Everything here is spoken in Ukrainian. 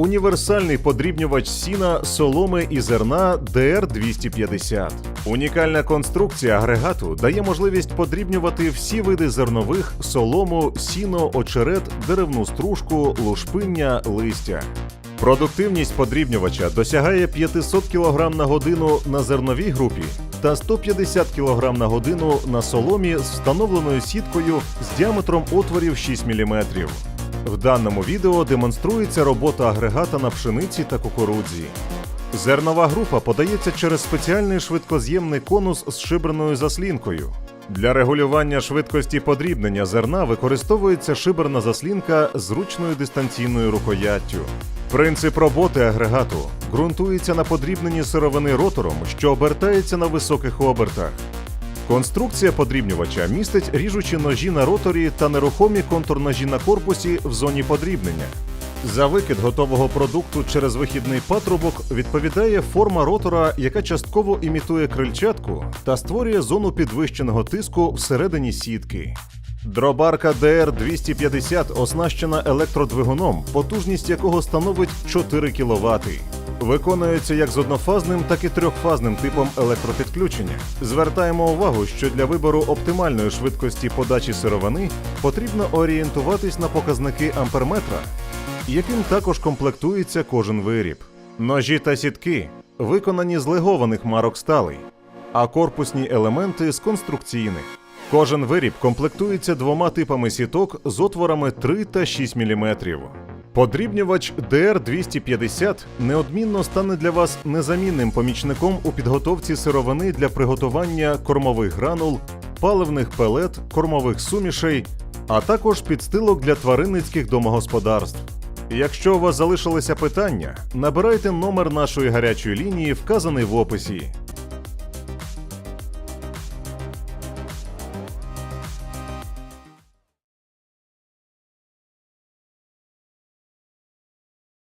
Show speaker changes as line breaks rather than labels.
універсальний подрібнювач сіна, соломи і зерна DR250. Унікальна конструкція агрегату дає можливість подрібнювати всі види зернових, солому, сіно, очерет, деревну стружку, лушпиння, листя. Продуктивність подрібнювача досягає 500 кг на годину на зерновій групі та 150 кг на годину на соломі з встановленою сіткою з діаметром отворів 6 мм. В даному відео демонструється робота агрегата на пшениці та кукурудзі. Зернова група подається через спеціальний швидкоз'ємний конус з шиберною заслінкою. Для регулювання швидкості подрібнення зерна використовується шиберна заслінка з ручною дистанційною рукояттю. Принцип роботи агрегату ґрунтується на подрібненні сировини ротором, що обертається на високих обертах. Конструкція подрібнювача містить ріжучі ножі на роторі та нерухомі контурножі на корпусі в зоні подрібнення. За викид готового продукту через вихідний патрубок відповідає форма ротора, яка частково імітує крильчатку та створює зону підвищеного тиску всередині сітки. Дробарка DR250 оснащена електродвигуном, потужність якого становить 4 кВт. Виконується як з однофазним, так і трьохфазним типом електропідключення. Звертаємо увагу, що для вибору оптимальної швидкості подачі сировини потрібно орієнтуватись на показники амперметра, яким також комплектується кожен виріб. Ножі та сітки виконані з легованих марок сталей, а корпусні елементи з конструкційних. Кожен виріб комплектується двома типами сіток з отворами 3 та 6 мм. Подрібнювач DR250 неодмінно стане для вас незамінним помічником у підготовці сировини для приготування кормових гранул, паливних пелет, кормових сумішей, а також підстилок для тваринницьких домогосподарств. Якщо у вас залишилися питання, набирайте номер нашої гарячої лінії, вказаний в описі.